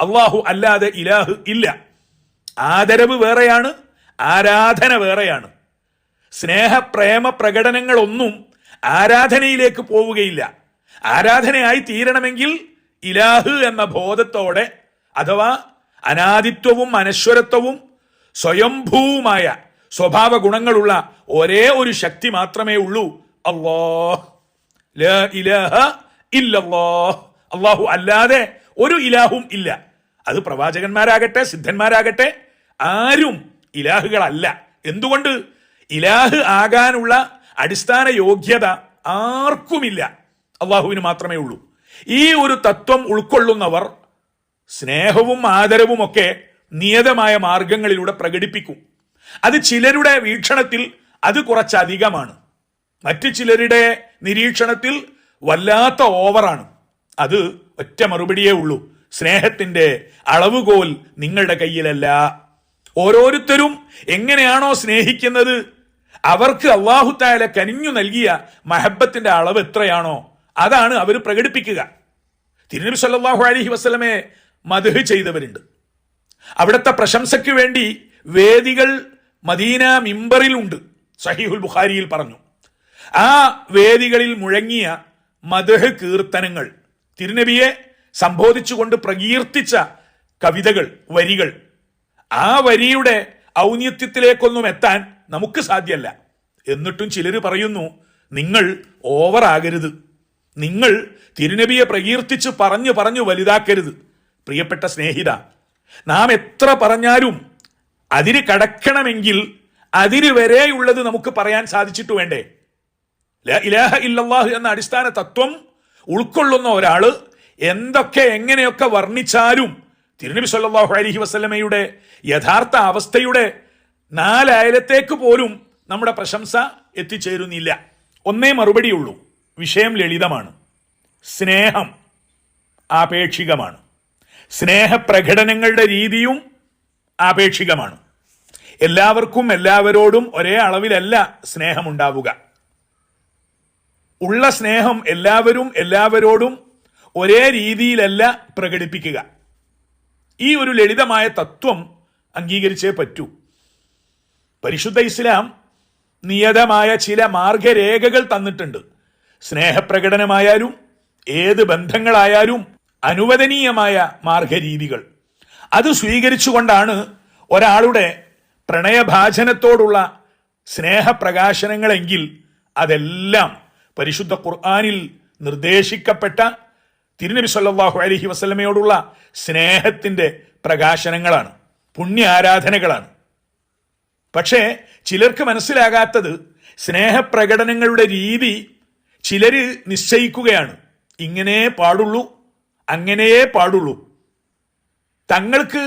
അള്ളാഹു അല്ലാതെ ഇലാഹ് ഇല്ല. ആദരവ് വേറെയാണ് ആരാധന വേറെയാണ്. സ്നേഹപ്രേമ പ്രകടനങ്ങളൊന്നും ആരാധനയിലേക്ക് പോവുകയില്ല. ആരാധനയായി തീരണമെങ്കിൽ ഇലാഹ് എന്ന ബോധത്തോടെ അഥവാ അനാദിത്വവും അനശ്വരത്വവും സ്വയംഭൂവുമായ സ്വഭാവ ഗുണങ്ങളുള്ള ഒരേ ഒരു ശക്തി മാത്രമേ ഉള്ളൂ. അള്ളാഹ് ഇല്ലല്ലാഹ് അള്ളാഹു അല്ലാതെ ഒരു ഇലാഹും ഇല്ല. അത് പ്രവാചകന്മാരാകട്ടെ സിദ്ധന്മാരാകട്ടെ ആരും ഇലാഹുകളല്ല. എന്തുകൊണ്ട്? ഇലാഹ് ആകാനുള്ള അടിസ്ഥാന യോഗ്യത ആർക്കുമില്ല. അള്ളാഹുവിന് മാത്രമേ ഉള്ളൂ. ഈ ഒരു തത്വം ഉൾക്കൊള്ളുന്നവർ സ്നേഹവും ആദരവും ഒക്കെ നിയതമായ മാർഗങ്ങളിലൂടെ പ്രകടിപ്പിക്കും. അത് ചിലരുടെ വീക്ഷണത്തിൽ അത് കുറച്ചധികമാണ്. മറ്റു ചിലരുടെ നിരീക്ഷണത്തിൽ വല്ലാത്ത ഓവറാണ്. അത് ഒറ്റ മറുപടിയേ ഉള്ളൂ. സ്നേഹത്തിന്റെ അളവുകോൽ നിങ്ങളുടെ കയ്യിലല്ല. ഓരോരുത്തരും എങ്ങനെയാണോ സ്നേഹിക്കുന്നത് അവർക്ക് അള്ളാഹുത്തായാല കനിഞ്ഞു നൽകിയ മഹബത്തിന്റെ അളവ് എത്രയാണോ അതാണ് അവർ പ്രകടിപ്പിക്കുക. തിരുനബി സല്ലാഹു അലഹി വസ്ലമെ മധുഹ് ചെയ്തവരുണ്ട്. അവിടുത്തെ പ്രശംസയ്ക്ക് വേണ്ടി വേദികൾ മദീന മിമ്പറിലുണ്ട് സഹീഹുൽ ബുഖാരിയിൽ പറഞ്ഞു. ആ വേദികളിൽ മുഴങ്ങിയ മധുഹ് കീർത്തനങ്ങൾ തിരുനബിയെ സംബോധിച്ചുകൊണ്ട് പ്രകീർത്തിച്ച കവിതകൾ വരികൾ ആ വരിയുടെ ഔന്നിത്യത്തിലേക്കൊന്നും എത്താൻ നമുക്ക് സാധ്യമല്ല. എന്നിട്ടും ചിലർ പറയുന്നു നിങ്ങൾ ഓവറാകരുത്. നിങ്ങൾ തിരുനബിയെ പ്രകീർത്തിച്ച് പറഞ്ഞു പറഞ്ഞു വലുതാക്കരുത്. പ്രിയപ്പെട്ട സ്നേഹിത നാം എത്ര പറഞ്ഞാലും അതിര് കടക്കണമെങ്കിൽ അതിന് വരെയുള്ളത് നമുക്ക് പറയാൻ സാധിച്ചിട്ട് വേണ്ടേ? ഇലാഹ ഇല്ലാഹു എന്ന അടിസ്ഥാന തത്വം ഉൾക്കൊള്ളുന്ന ഒരാൾ എന്തൊക്കെ എങ്ങനെയൊക്കെ വർണിച്ചാലും തിരുനബി സല്ലാഹു അലഹി വസ്ലമയുടെ യഥാർത്ഥ അവസ്ഥയുടെ നാലായിരത്തേക്ക് പോലും നമ്മുടെ പ്രശംസ എത്തിച്ചേരുന്നില്ല. ഒന്നേ മറുപടിയുള്ളൂ വിഷയം ലളിതമാണ്. സ്നേഹം ആപേക്ഷികമാണ്. സ്നേഹപ്രകടനങ്ങളുടെ രീതിയും ആപേക്ഷികമാണ്. എല്ലാവർക്കും എല്ലാവരോടും ഒരേ അളവിലല്ല സ്നേഹമുണ്ടാവുക. ഉള്ള സ്നേഹം എല്ലാവരും എല്ലാവരോടും ഒരേ രീതിയിലല്ല പ്രകടിപ്പിക്കുക. ഈ ഒരു ലളിതമായ തത്വം അംഗീകരിച്ചേ പറ്റൂ. പരിശുദ്ധ ഇസ്ലാം നിയതമായ ചില മാർഗരേഖകൾ തന്നിട്ടുണ്ട്. സ്നേഹപ്രകടനമായാലും ഏത് ബന്ധങ്ങളായാലും അനുവദനീയമായ മാർഗരീതികൾ. അത് സ്വീകരിച്ചുകൊണ്ടാണ് ഒരാളുടെ പ്രണയഭാചനത്തോടുള്ള സ്നേഹപ്രകാശനങ്ങളെങ്കിൽ അതെല്ലാം പരിശുദ്ധ ഖുർആാനിൽ നിർദ്ദേശിക്കപ്പെട്ട തിരുനബി സല്ലാഹു അലഹി വസ്ലമയോടുള്ള സ്നേഹത്തിന്റെ പ്രകാശനങ്ങളാണ് പുണ്യ ആരാധനകളാണ് പക്ഷേ ചിലർക്ക് മനസ്സിലാകാത്തത് സ്നേഹപ്രകടനങ്ങളുടെ രീതി ചിലര് നിശ്ചയിക്കുകയാണ്. ഇങ്ങനെ പാടുള്ളൂ അങ്ങനെയേ പാടുള്ളൂ. തങ്ങൾക്ക്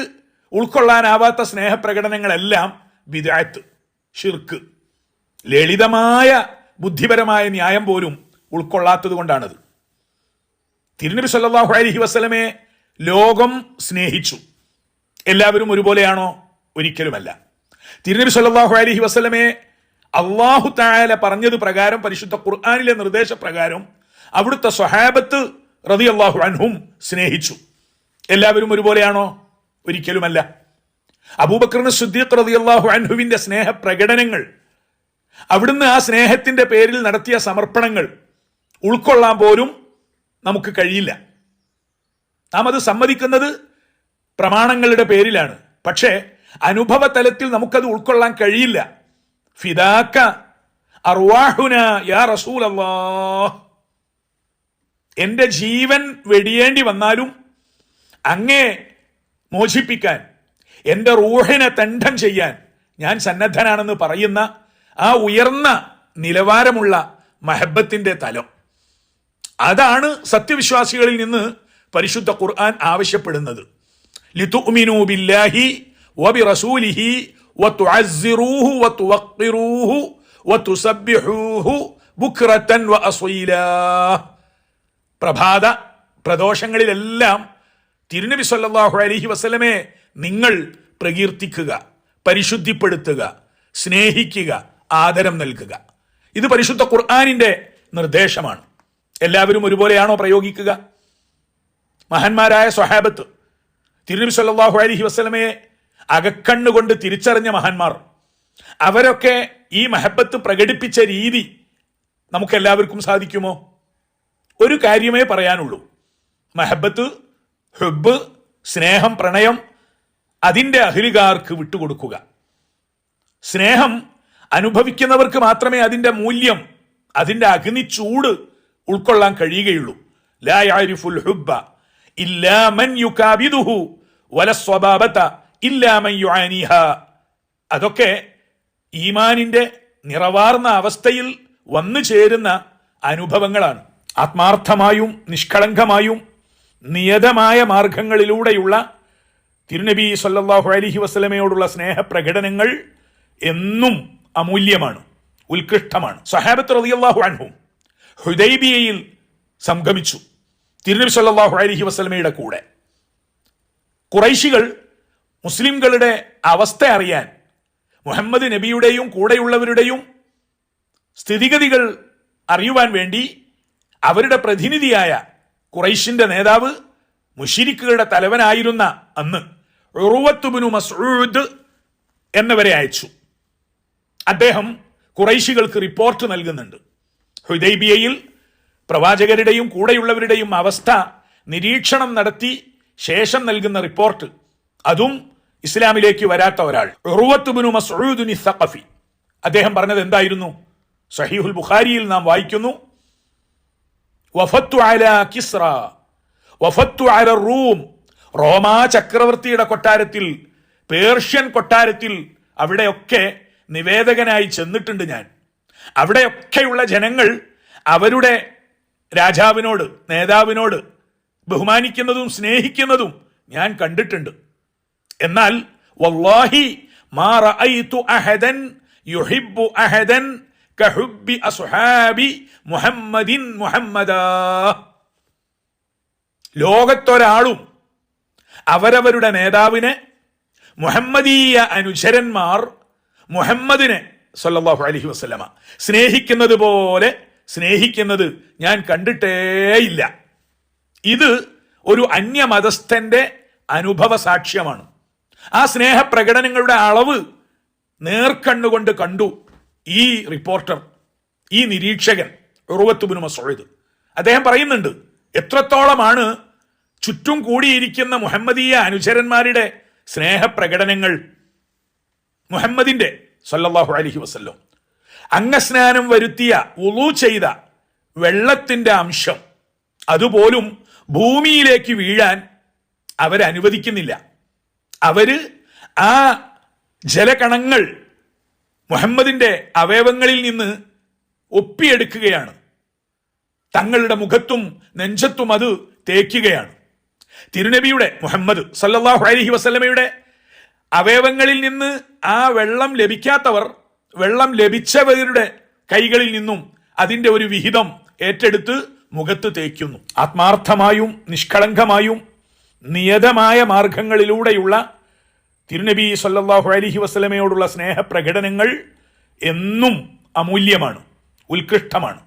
ഉൾക്കൊള്ളാനാവാത്ത സ്നേഹപ്രകടനങ്ങളെല്ലാം വിദായത്ത് ഷിർക്ക് ലളിതമായ ബുദ്ധിപരമായ ന്യായം പോലും ഉൾക്കൊള്ളാത്തത് കൊണ്ടാണത്. തിരുനബി സല്ലല്ലാഹു അലൈഹി വസല്ലമയെ ലോകം സ്നേഹിച്ചു. എല്ലാവരും ഒരുപോലെയാണോ? ഒരിക്കലുമല്ല. തിരുനബി സല്ലല്ലാഹു അലൈഹി വസല്ലമയെ അള്ളാഹു തായാല പറഞ്ഞത് പ്രകാരം പരിശുദ്ധ ഖുർആാനിലെ നിർദ്ദേശപ്രകാരം അവിടുത്തെ സ്വഹാബത്ത് റതി അള്ളാഹു അൻഹും സ്നേഹിച്ചു. എല്ലാവരും ഒരുപോലെയാണോ? ഒരിക്കലുമല്ല. അബൂബക്കറിന് സുദ്ദീഖ് റതി അള്ളാഹു അൻഹുവിന്റെ സ്നേഹ പ്രകടനങ്ങൾ അവിടുന്ന് ആ സ്നേഹത്തിന്റെ പേരിൽ നടത്തിയ സമർപ്പണങ്ങൾ ഉൾക്കൊള്ളാൻ പോലും നമുക്ക് കഴിയില്ല. നാം അത് സമ്മതിക്കുന്നത് പ്രമാണങ്ങളുടെ പേരിലാണ്. പക്ഷേ അനുഭവ തലത്തിൽ നമുക്കത് ഉൾക്കൊള്ളാൻ കഴിയില്ല. ഫിദാക്ക അർവാഹുന യാ റസൂൽ എന്റെ ജീവൻ വെടിയേണ്ടി വന്നാലും അങ്ങേ മോചിപ്പിക്കാൻ എന്റെ റൂഹിനെ തണ്ഠം ചെയ്യാൻ ഞാൻ സന്നദ്ധനാണെന്ന് പറയുന്ന ആ ഉയർന്ന നിലവാരമുള്ള മഹബത്തിന്റെ തലം. അതാണ് സത്യവിശ്വാസികളിൽ നിന്ന് പരിശുദ്ധ ഖുർആൻ ആവശ്യപ്പെടുന്നത്. ബില്ലാഹി പ്രഭാത പ്രദോഷങ്ങളിലെല്ലാം തിരുനബി സല്ലല്ലാഹു അലൈഹി വസ്ലമെ നിങ്ങൾ പ്രകീർത്തിക്കുക പരിശുദ്ധിപ്പെടുത്തുക സ്നേഹിക്കുക ആദരം നൽകുക. ഇത് പരിശുദ്ധ ഖുർആാനിന്റെ നിർദ്ദേശമാണ്. എല്ലാവരും ഒരുപോലെയാണോ പ്രയോഗിക്കുക? മഹാന്മാരായ സ്വഹാബത്ത് തിരുനബി സല്ലാഹു അലഹി വസ്ലമയെ അകക്കണ്ണുകൊണ്ട് തിരിച്ചറിഞ്ഞ മഹാന്മാർ അവരൊക്കെ ഈ മഹബത്ത് പ്രകടിപ്പിച്ച രീതി നമുക്കെല്ലാവർക്കും സാധിക്കുമോ? ഒരു കാര്യമേ പറയാനുള്ളൂ. മഹബത്ത് ഹുബ് സ്നേഹം പ്രണയം അതിന്റെ അഹിലുകാർക്ക് വിട്ടുകൊടുക്കുക. സ്നേഹം അനുഭവിക്കുന്നവർക്ക് മാത്രമേ അതിന്റെ മൂല്യം അതിന്റെ അഗ്നി ചൂട് ഉൾക്കൊള്ളാൻ കഴിയുകയുള്ളൂ. ലാ യഅരിഫുൽ ഹുബ്ബ ഇല്ലാ മൻ യുകാബിദുഹു വല സ്വബാബത ഇല്ലാമൻ യുആനിഹ. അതൊക്കെ ഈമാനിന്റെ നിറവാർന്ന അവസ്ഥയിൽ വന്നു ചേരുന്ന അനുഭവങ്ങളാണ്. ആത്മാർത്ഥമായും നിഷ്കളങ്കമായും നിയതമായ മാർഗങ്ങളിലൂടെയുള്ള തിരുനബി സല്ലാഹു അലഹി വസ്ലമയോടുള്ള സ്നേഹപ്രകടനങ്ങൾ എന്നും അമൂല്യമാണ് ഉത്കൃഷ്ടമാണ്. സഹാബത്ത് റളിയല്ലാഹു അൻഹും ഹുദൈബിയയിൽ സംഗമിച്ചു. തിരുനബി സല്ലാഹു അലഹി വസ്ലമയുടെ കൂടെ. കുറൈശികൾ മുസ്ലിംകളുടെ അവസ്ഥ അറിയാൻ മുഹമ്മദ് നബിയുടെയും കൂടെയുള്ളവരുടെയും സ്ഥിതിഗതികൾ അറിയുവാൻ വേണ്ടി അവരുടെ പ്രതിനിധിയായ കുറൈശിന്റെ നേതാവ് മുഷിരിക്കുകളുടെ തലവനായിരുന്ന അന്ന് ഉറുവത്തുബിനു മസൂദ് എന്നവരെ അയച്ചു. അദ്ദേഹം കുറൈശികൾക്ക് റിപ്പോർട്ട് നൽകുന്നുണ്ട്. ഹുദൈബിയയിൽ പ്രവാചകരുടെയും കൂടെയുള്ളവരുടെയും അവസ്ഥ നിരീക്ഷണം നടത്തി ശേഷം നൽകുന്ന റിപ്പോർട്ട്. അതും ഇസ്ലാമിലേക്ക് വരാത്ത ഒരാൾ. സഖഫി. അദ്ദേഹം പറഞ്ഞത് എന്തായിരുന്നു? സഹീഹുൽ ബുഖാരിയിൽ നാം വായിക്കുന്നു വഫത്തു വഫത്തു അല റൂം റോമാ ചക്രവർത്തിയുടെ കൊട്ടാരത്തിൽ പേർഷ്യൻ കൊട്ടാരത്തിൽ അവിടെയൊക്കെ നിവേദകനായി ചെന്നിട്ടുണ്ട് ഞാൻ. അവിടെയൊക്കെയുള്ള ജനങ്ങൾ അവരുടെ രാജാവിനോട് നേതാവിനോട് ബഹുമാനിക്കുന്നതും സ്നേഹിക്കുന്നതും ഞാൻ കണ്ടിട്ടുണ്ട്. എന്നാൽ വല്ലാഹി അഹദൻ യുഹിബ്ബു അഹദൻ കഹുബ്ബി അസ്ഹാബി മുഹമ്മദിൻ മുഹമ്മദാ. ലോകത്തൊരാളും അവരവരുടെ നേതാവിനെ മുഹമ്മദീയ അനുചരന്മാർ മുഹമ്മദിനെ സല്ലാഹു അലഹി വസ്ലമ സ്നേഹിക്കുന്നത് പോലെ സ്നേഹിക്കുന്നത് ഞാൻ കണ്ടിട്ടേയില്ല. ഇത് ഒരു അന്യമതസ്ഥന്റെ അനുഭവ സാക്ഷ്യമാണ്. ആ സ്നേഹപ്രകടനങ്ങളുടെ അളവ് നേർക്കണ്ണുകൊണ്ട് കണ്ടു ഈ റിപ്പോർട്ടർ ഈ നിരീക്ഷകൻ ഉറുവത്തുബിന് മസോയത് അദ്ദേഹം പറയുന്നുണ്ട് എത്രത്തോളമാണ് ചുറ്റും കൂടിയിരിക്കുന്ന മുഹമ്മദീയ അനുചരന്മാരുടെ സ്നേഹപ്രകടനങ്ങൾ മുഹമ്മദിന്റെ സല്ലല്ലാഹു അലഹി വസല്ലം. അംഗസ്നാനം വരുത്തിയ ഉളു ചെയ്ത വെള്ളത്തിന്റെ അംശം അതുപോലും ഭൂമിയിലേക്ക് വീഴാൻ അവരനുവദിക്കുന്നില്ല അവർ ആ ജലകണങ്ങൾ മുഹമ്മദിന്റെ അവയവങ്ങളിൽ നിന്ന് ഒപ്പിയെടുക്കുകയാണ്. തങ്ങളുടെ മുഖത്തും നെഞ്ചത്തും അത് തേക്കുകയാണ്. തിരുനബിയുടെ മുഹമ്മദ് സല്ലാഹു അലഹി വസല്ലമയുടെ അവയവങ്ങളിൽ നിന്ന് ആ വെള്ളം ലഭിക്കാത്തവർ വെള്ളം ലഭിച്ചവരുടെ കൈകളിൽ നിന്നും അതിന്റെ ഒരു വിഹിതം ഏറ്റെടുത്ത് മുഖത്ത് തേക്കുന്നു ആത്മാർത്ഥമായും നിഷ്കളങ്കമായും നിയതമായ മാർഗങ്ങളിലൂടെയുള്ള തിരുനബി സല്ലാഹു അലഹി വസ്ലമയോടുള്ള സ്നേഹപ്രകടനങ്ങൾ എന്നും അമൂല്യമാണ് ഉത്കൃഷ്ടമാണ്.